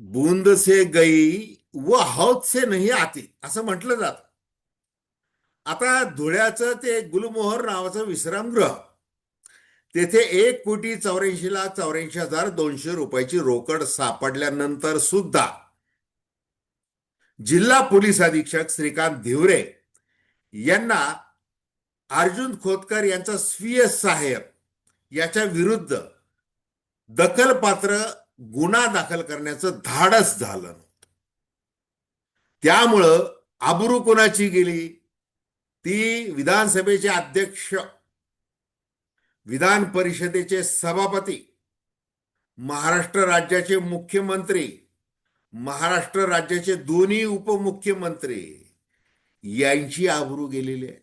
बूंद से गई व हौद से नाही आती. असं म्हटलं जात. आता धुळ्याचं ते गुलमोहर नावाचं विश्रामगृह तेथे एक कोटी चौऱ्याऐंशी लाख चौऱ्याऐंशी हजार दोनशे रुपयाची रोकड सापडल्यानंतर सुद्धा जिल्हा पोलीस अधीक्षक श्रीकांत धिवरे यांना अर्जुन खोतकर यांचा स्वीय साहेब याच्या विरुद्ध दखलपात्र गुन्हा दाखल करण्याचं धाडस झालं त्यामुळं आबरू कोणाची गेली? ती विधानसभेचे अध्यक्ष विधान परिषदेचे सभापती महाराष्ट्र राज्याचे मुख्यमंत्री महाराष्ट्र राज्याचे दोन्ही उपमुख्यमंत्री यांची आबरू गेलेली आहे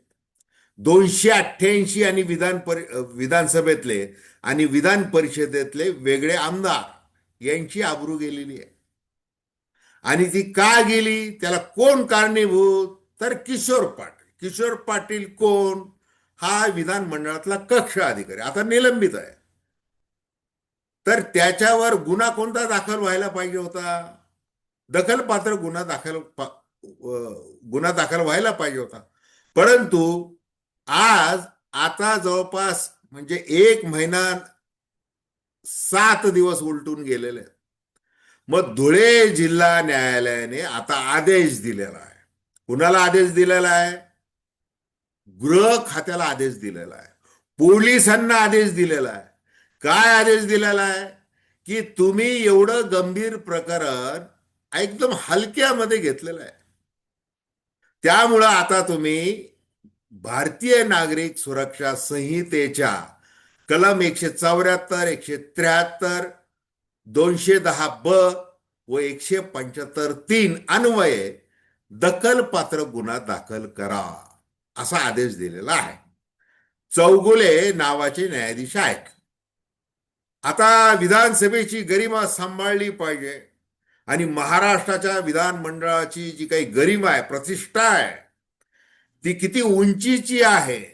दोनशे अठ्ठ्याऐंशी आणि विधान परि विधानसभेतले आणि विधान परिषदेतले वेगळे आमदार यांची आबरू गेलेली आहे. आणि ती का गेली? त्याला कोण कारणीभूत? तर किशोर पाटील. किशोर पाटील कोण? हा विधानमंडळातला कक्ष अधिकारी. आता निलंबित आहे. तर त्याच्यावर गुन्हा कोणता दाखल व्हायला पाहिजे होता? दखलपात्र गुन्हा दाखल पा- गुन्हा दाखल व्हायला पाहिजे होता. परंतु आज आता जवळपास म्हणजे एक महिना सात दिवस उलटून गेलेले आहेत. मग धुळे जिल्हा न्यायालयाने आता आदेश दिलेला आहे. कुणाला आदेश दिलेला आहे? गृह खात्याला आदेश दिलेला आहे. पोलिसांना आदेश दिलेला आहे. काय आदेश दिलेला आहे? की तुम्ही एवढं गंभीर प्रकरण एकदम हलक्यामध्ये घेतलेलं आहे. त्यामुळं आता तुम्ही भारतीय नागरिक सुरक्षा संहितेच्या कलम एकशे चौऱ्याहत्तर एकशे त्र्याहत्तर दोनशे दहा ब व एकशे पंच्याहत्तर तीन अन्वये दखलपात्र गुन्हा दाखल करा असा आदेश दिलेला आहे. चौगुले नावाचे न्यायाधीश आहेत. आता विधानसभेची गरिमा सांभाळली पाहिजे आणि महाराष्ट्राच्या विधानमंडळाची जी काही गरिमा आहे प्रतिष्ठा आहे ती किती उंचीची आहे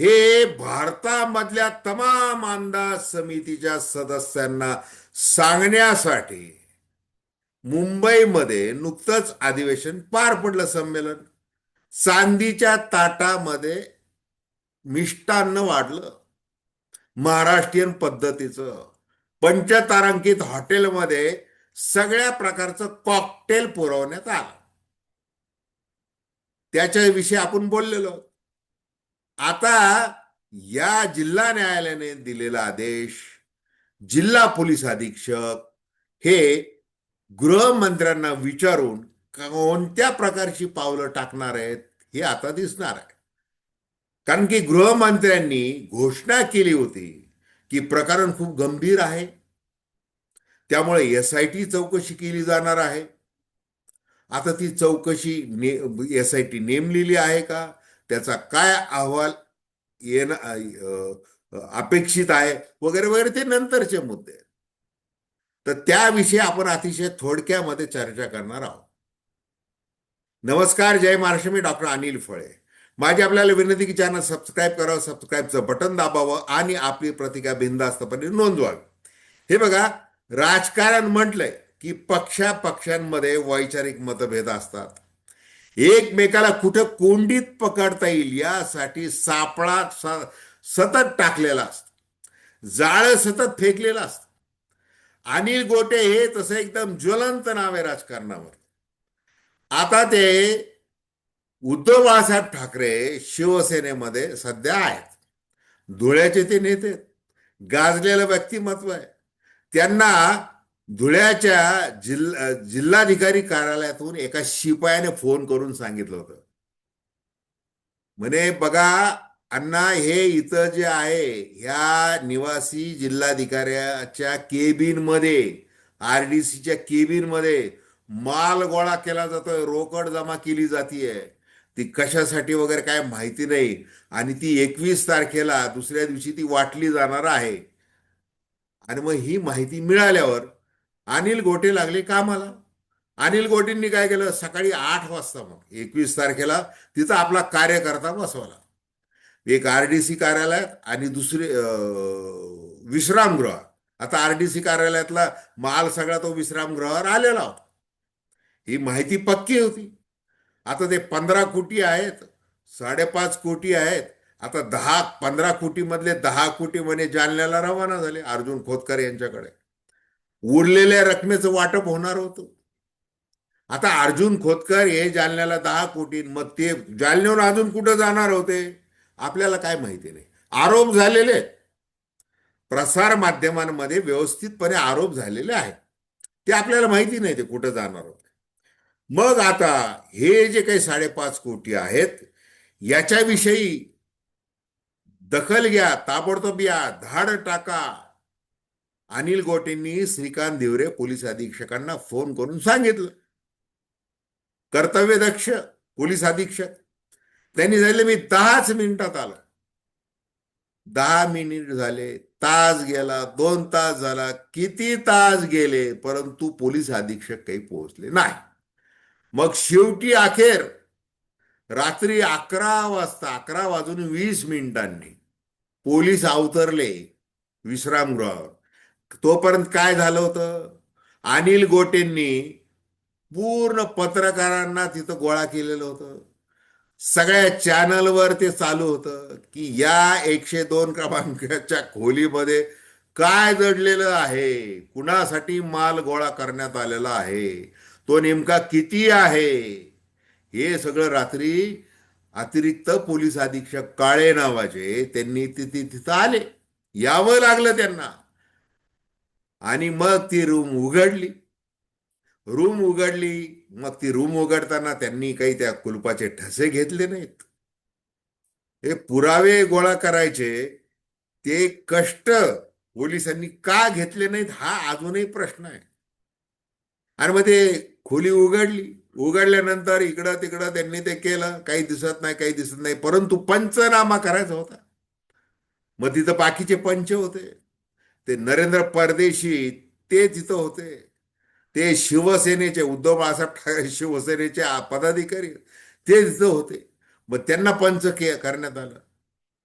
हे भारतामधल्या तमाम अंदाज समितीच्या सदस्यांना सांगण्यासाठी मुंबईमध्ये नुकतंच अधिवेशन पार पडलं संमेलन. चांदीच्या ताटामध्ये मिष्टान्न वाढलं. महाराष्ट्रीयन पद्धतीचं. पंचतारांकित हॉटेलमध्ये सगळ्या प्रकारचं कॉकटेल पुरवण्यात आलं. त्याच्याविषयी आपण बोललेलो आता या जिल्हा न्यायालयाने दिलेला आदेश जिल्हा पोलीस अधीक्षक हे गृहमंत्र्यांना विचारून कोणत्या प्रकारची पावलं टाकणार आहेत हे आता दिसणार आहे. कारण की गृहमंत्र्यांनी घोषणा केली होती की प्रकरण खूप गंभीर आहे. त्यामुळे एस आय टी चौकशी केली जाणार आहे. आता ती चौकशी ने एस आय टी नेमलेली आहे का? त्याचा काय अहवाल येणं अपेक्षित आहे वगैरे वगैरे ते नंतरचे मुद्दे तर त्याविषयी आपण अतिशय थोडक्यामध्ये चर्चा करणार आहोत. नमस्कार जय महाराष्ट्र मी डॉक्टर अनिल फळे. माझी आपल्याला विनंती की चॅनल सबस्क्राईब करावं सबस्क्राईबचं बटन दाबावं आणि आपली प्रतिका बिंदास्तपणे नोंदवावी. हे बघा राजकारण म्हटलंय की पक्षा पक्षांमध्ये वैचारिक मतभेद असतात. एकमेकाला कुठं कोंडीत पकडता येईल यासाठी सापळा स- सतत टाकलेला असत. जाळं सतत फेकलेलं असतं. अनिल गोटे हे तसं एकदम ज्वलंत नाव आहे राजकारणावर. आता ते उद्धव बाळासाहेब ठाकरे शिवसेनेमध्ये सध्या आहेत. धुळ्याचे ते नेते गाजलेलं व्यक्तिमत्व आहे. त्यांना धुळ्याच्या जिल्हा जिल्हाधिकारी कार्यालयातून एका शिपायाने फोन करून सांगितलं होतं. म्हणे बघा अण्णा हे इथं जे आहे ह्या निवासी जिल्हाधिकाऱ्याच्या केबिनमध्ये आर डी सीच्या केबिनमध्ये माल गोळा केला जातोय रोकड जमा केली जातीये. ती कशासाठी वगैरे काय माहिती नाही आणि ती एकवीस तारखेला दुसऱ्या दिवशी ती वाटली जाणार आहे. आणि मग ही माहिती मिळाल्यावर अनिल गोटे लागले कामाला. अनिल गोटेंनी काय केलं? सकाळी आठ वाजता मग एकवीस तारखेला तिथं आपला कार्यकर्ता बसवला. एक आर डी सी कार्यालयात आणि दुसरे विश्रामगृह. आता सी कार्यालयातला माल सगळा तो विश्रामगृहावर आलेला होता. ही माहिती पक्की होती. आता ते पंधरा कोटी आहेत साडेपाच कोटी आहेत. आता दहा पंधरा कोटीमधले दहा कोटी म्हणे जालन्याला रवाना झाले अर्जुन खोतकर यांच्याकडे. उरलेल्या रकमेचं वाटप होणार होतं. आता अर्जुन खोतकर हे जालन्याला दहा कोटी मग ते जालन्याहून अजून कुठं जाणार होते? आपल्याला काय माहिती नाही. आरोप झालेले प्रसार माध्यमांमध्ये व्यवस्थितपणे आरोप झालेले आहेत. ते आपल्याला माहिती नाही ते कुठं जाणार होते. मग आता हे जे काही साडेपाच कोटी आहेत याच्याविषयी दखल घ्या ताबडतोब या धाड टाका. अनिल गोटेंनी श्रीकांत धिवरे पोलीस अधीक्षकांना फोन करून सांगितलं. कर्तव्यदक्ष पोलीस अधीक्षक. त्यांनी झाले मी दहाच मिनिटात आलो. दहा मिनिट झाले तास गेला दोन तास झाला किती तास गेले परंतु पोलीस अधीक्षक काही पोहोचले नाही. मग शेवटी अखेर रात्री अकरा वाजता अकरा वाजून वीस मिनिटांनी पोलीस अवतरले विश्रामगृहावर. तोपर्यंत काय झालं होतं? अनिल गोटेंनी पूर्ण पत्रकारांना तिथं गोळा केलेलं होतं. सगळ्या चॅनलवर ते चालू होतं की या एकशे दोन क्रमांकाच्या खोलीमध्ये काय जडलेलं आहे? कुणासाठी माल गोळा करण्यात आलेला आहे? तो नेमका किती आहे? हे सगळं रात्री अतिरिक्त पोलीस अधीक्षक काळे नावाचे त्यांनी तिथे तिथं आले. यावं लागलं त्यांना. आणि मग ती रूम उघडली. रूम उघडली मग ती रूम उघडताना त्यांनी काही त्या कुलपाचे ठसे घेतले नाहीत. हे पुरावे गोळा करायचे ते कष्ट पोलिसांनी का घेतले नाहीत हा अजूनही प्रश्न आहे. आणि मग ते खोली उघडली. उघडल्यानंतर इकडं तिकडं त्यांनी ते केलं. काही दिसत नाही काही दिसत नाही. परंतु पंचनामा करायचा होता. मग तिथं बाकीचे पंच होते. ते नरेंद्र परदेशी ते तिथं होते. ते शिवसेनेचे उद्धव बाळासाहेब ठाकरे शिवसेनेचे पदाधिकारी ते तिथं होते. मग त्यांना पंच के करण्यात आलं.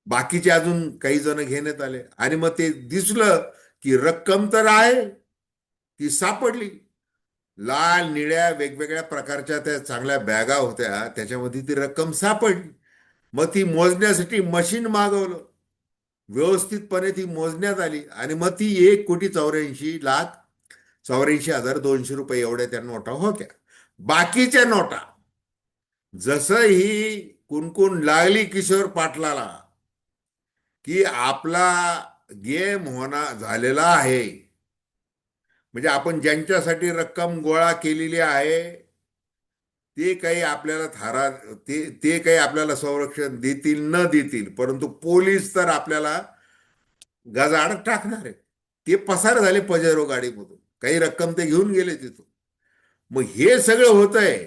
बाकीचे अजून काही जण घेण्यात आले. आणि मग ते दिसलं की रक्कम तर आहे ती सापडली. लाल निळ्या वेगवेगळ्या प्रकारच्या त्या चांगल्या बॅगा होत्या त्याच्यामध्ये ती रक्कम सापडली. मग ती मोजण्यासाठी मशीन मागवलं. व्यवस्थितपणे ती मोजण्यात आली आणि मग ती एक कोटी चौऱ्याऐंशी लाख चौऱ्याऐंशी हजार दोनशे रुपये एवढ्या त्या नोटा होत्या. बाकीच्या नोटा जसं ही कुणकुण लागली किशोर पाटलाला की आपला गेम होणार झालेला आहे. म्हणजे आपण ज्यांच्यासाठी रक्कम गोळा केलेली आहे ते काही आपल्याला थारा ते ते काही आपल्याला संरक्षण देतील न देतील परंतु पोलीस तर आपल्याला गजाड टाकणार. आहे ते पसार झाले पजेरो गाडीमधून. काही रक्कम ते घेऊन गेले तिथून. मग हे सगळं होत आहे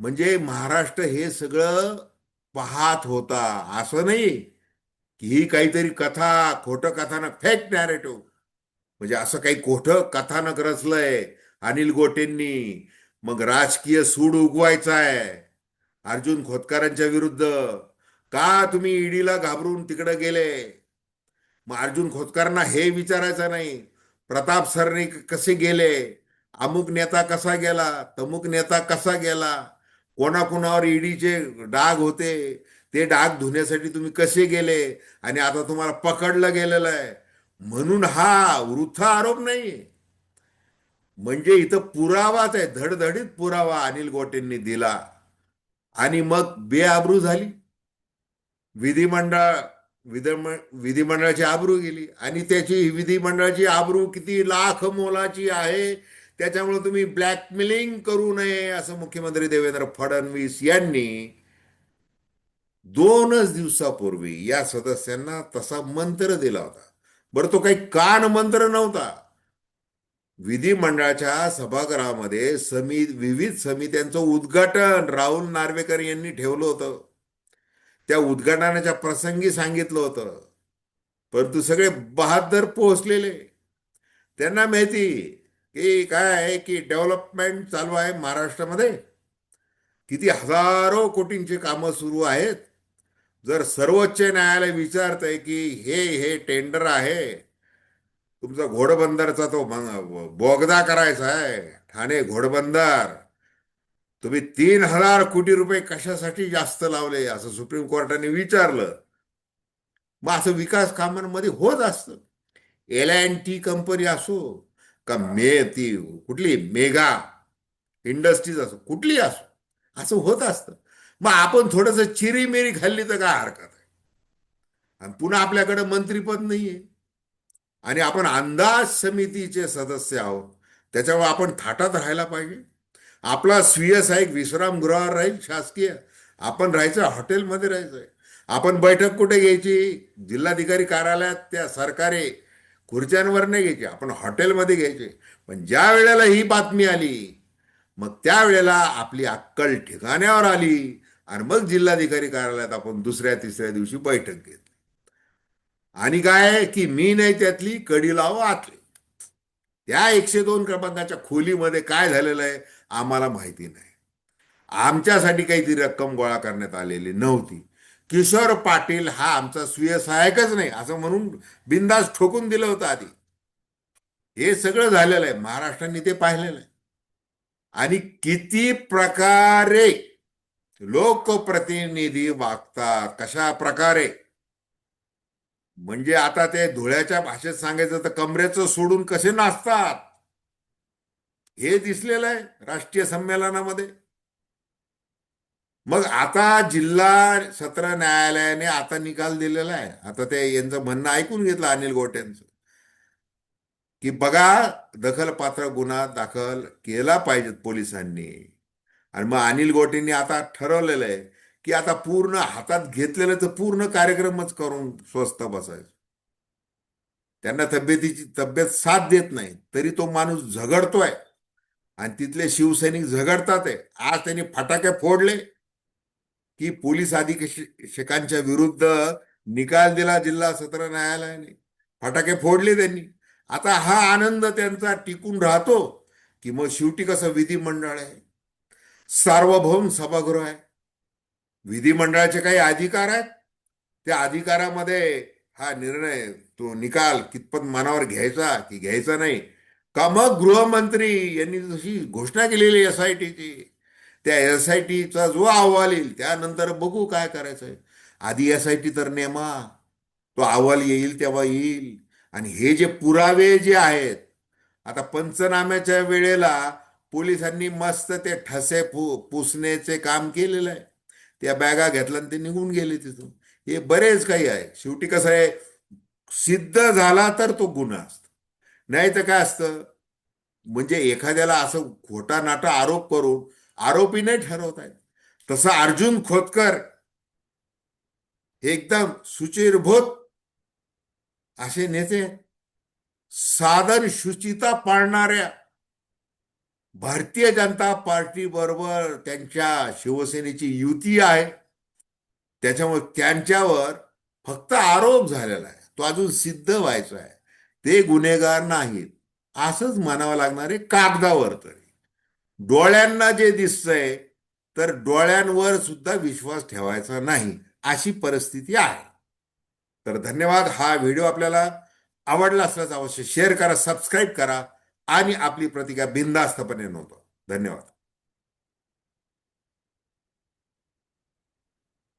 म्हणजे महाराष्ट्र हे सगळं पाहत होता. असं नाही की ही काहीतरी कथा खोटं कथानक फेक नॅरेटिव्ह म्हणजे असं काही खोटं कथानक रचलंय अनिल गोटेंनी. मग राजकीय सूड उगवायचा आहे अर्जुन खोतकरांच्या विरुद्ध का तुम्ही ईडीला घाबरून तिकडे गेले? मग अर्जुन खोतकरांना हे विचारायचं नाही प्रताप सरने कसे गेले? अमुक नेता कसा गेला? तमुक नेता कसा गेला? कोणाकोणावर ईडीचे डाग होते? ते डाग धुण्यासाठी तुम्ही कसे गेले? आणि आता तुम्हाला पकडलं गेलेलं आहे म्हणून हा वृथा आरोप नाही. म्हणजे इथं पुरावाच आहे धडधडीत पुरावा अनिल गोटेंनी दिला. आणि मग बेआबरू झाली. विधिमंडळ विधिमंडळाची आबरू गेली. आणि त्याची विधिमंडळाची आबरू किती लाख मोलाची आहे त्याच्यामुळे तुम्ही ब्लॅकमेलिंग करू नये असं मुख्यमंत्री देवेंद्र फडणवीस यांनी दोनच दिवसापूर्वी या सदस्यांना तसा मंत्र दिला होता. बरं तो काही कान मंत्र नव्हता. विधिमंडळाच्या सभागृहामध्ये समी विविध समित्यांचं उद्घाटन राहुल नार्वेकर यांनी ठेवलं होतं. त्या उद्घाटनाच्या प्रसंगी सांगितलं होतं. परंतु सगळे बहादर पोहोचलेले. त्यांना माहिती की काय आहे की डेव्हलपमेंट चालू आहे महाराष्ट्रामध्ये. किती हजारो कोटींची कामं सुरू आहेत. जर सर्वोच्च न्यायालय विचारत आहे की हे हे टेंडर आहे तुमचा घोडबंदरचा तो बोगदा करायचा आहे. ठाणे घोडबंदर. तुम्ही तीन हजार कोटी रुपये कशासाठी जास्त लावले असं सुप्रीम कोर्टाने विचारलं. मग असं विकास कामांमध्ये होत असतं. एल अँड टी कंपनी असो का मे ती कुठली मेगा इंडस्ट्रीज असो कुठली असो असं होत असतं. मग आपण थोडस चिरीमिरी खाल्ली तर काय हरकत आहे? आणि पुन्हा आपल्याकडे मंत्रीपद नाहीये. आणि आपण अंदाज समितीचे सदस्य आहोत. त्याच्यामुळे आपण थाटात राहायला पाहिजे. आपला स्वीय साहेब विश्रामगृहावर राहील शासकीय. आपण राहायचं हॉटेलमध्ये राहायचंय. आपण बैठक कुठे घ्यायची? जिल्हाधिकारी कार्यालयात त्या सरकारी खुर्च्यांवर नाही घ्यायची. आपण हॉटेलमध्ये घ्यायचे. पण ज्या वेळेला ही बातमी आली मग त्यावेळेला आपली अक्कल ठिकाण्यावर आली आणि मग जिल्हाधिकारी कार्यालयात आपण दुसऱ्या तिसऱ्या दिवशी बैठक घेतली. आणि काय की मी नाही त्यातली कडी लाव आतली. त्या एकशे दोन क्रमांकाच्या खोलीमध्ये काय झालेलं आहे आम्हाला माहिती नाही. आमच्यासाठी काहीतरी रक्कम गोळा करण्यात आलेली नव्हती. किशोर पाटील हा आमचा स्वीय सहायकच नाही असं म्हणून बिंदास ठोकून दिलं होतं आधी. हे सगळं झालेलं आहे महाराष्ट्राने ते पाहिलेलं आहे. आणि किती प्रकारे लोकप्रतिनिधी वागतात कशा प्रकारे? म्हणजे आता ते धुळ्याच्या भाषेत सांगायचं तर कमरेचं सोडून कसे नाचतात? हे दिसलेलं आहे राष्ट्रीय संमेलनामध्ये. मग आता जिल्हा सत्र न्यायालयाने आता निकाल दिलेला आहे. आता ते यांचं म्हणणं ऐकून घेतलं अनिल गोटेंचं. की बघा दखलपात्र गुन्हा दाखल केला पाहिजेत पोलिसांनी. आणि मग अनिल गोटेंनी आता ठरवलेलं आहे की आता पूर्ण हातात घेतलेलं तर पूर्ण कार्यक्रमच करून स्वस्त बसायचं. त्यांना तब्येतीची तब्येत साथ देत नाही तरी तो माणूस झगडतोय. आणि तिथले शिवसैनिक झगडतात आहे. आज त्यांनी फटाके फोडले की पोलीस अधीक्षकांच्या विरुद्ध निकाल दिला जिल्हा सत्र न्यायालयाने. फटाके फोडले त्यांनी. आता हा आनंद त्यांचा टिकून राहतो की मग शेवटी कसं विधिमंडळ आहे? सार्वभौम सभागृह आहे. विधिमंडळाचे काही अधिकार आहेत? त्या अधिकारामध्ये हा निर्णय तो निकाल कितपत मनावर घ्यायचा की घ्यायचा नाही? का मग गृहमंत्री यांनी जशी घोषणा केलेली एस आय टीची त्या एस आय टीचा जो अहवाल येईल त्यानंतर बघू काय करायचंय. आधी एस आय टी तर नेमा तो अहवाल येईल तेव्हा येईल. आणि हे जे पुरावे जे आहेत आता पंचनाम्याच्या वेळेला पोलिसांनी मस्त ते ठसे पु पुसण्याचे काम केलेलं आहे. त्या बॅगा घेतल्या आणि ते निघून गेले तिथून. हे बरेच काही आहे. शेवटी कसं आहे सिद्ध झाला तर तो गुन्हा असतो. नाही तर काय असतं? म्हणजे एखाद्याला असं खोटा नाटा आरोप करून आरोपी नाही ठरवतायत तसं अर्जुन खोतकर हे एकदम सुचिरभूत असे नेते साधन शुचिता पाळणाऱ्या भारतीय जनता पार्टी बरोबर त्यांच्या शिवसेनेची युती आहे. त्याच्यामुळे त्यांच्यावर फक्त आरोप झालेला आहे. तो अजून सिद्ध व्हायचा आहे. ते गुन्हेगार नाहीत. असंच म्हणावं लागणार आहे कागदावर तरी. डोळ्यांना जे दिसतंय तर डोळ्यांवर सुद्धा विश्वास ठेवायचा नाही अशी परिस्थिती आहे. तर धन्यवाद. हा व्हिडिओ आपल्याला आवडला असल्यास अवश्य शेअर करा सबस्क्राईब करा. आणि आपली प्रतिक्रिया बिंदास्तपणे नव्हतो धन्यवाद.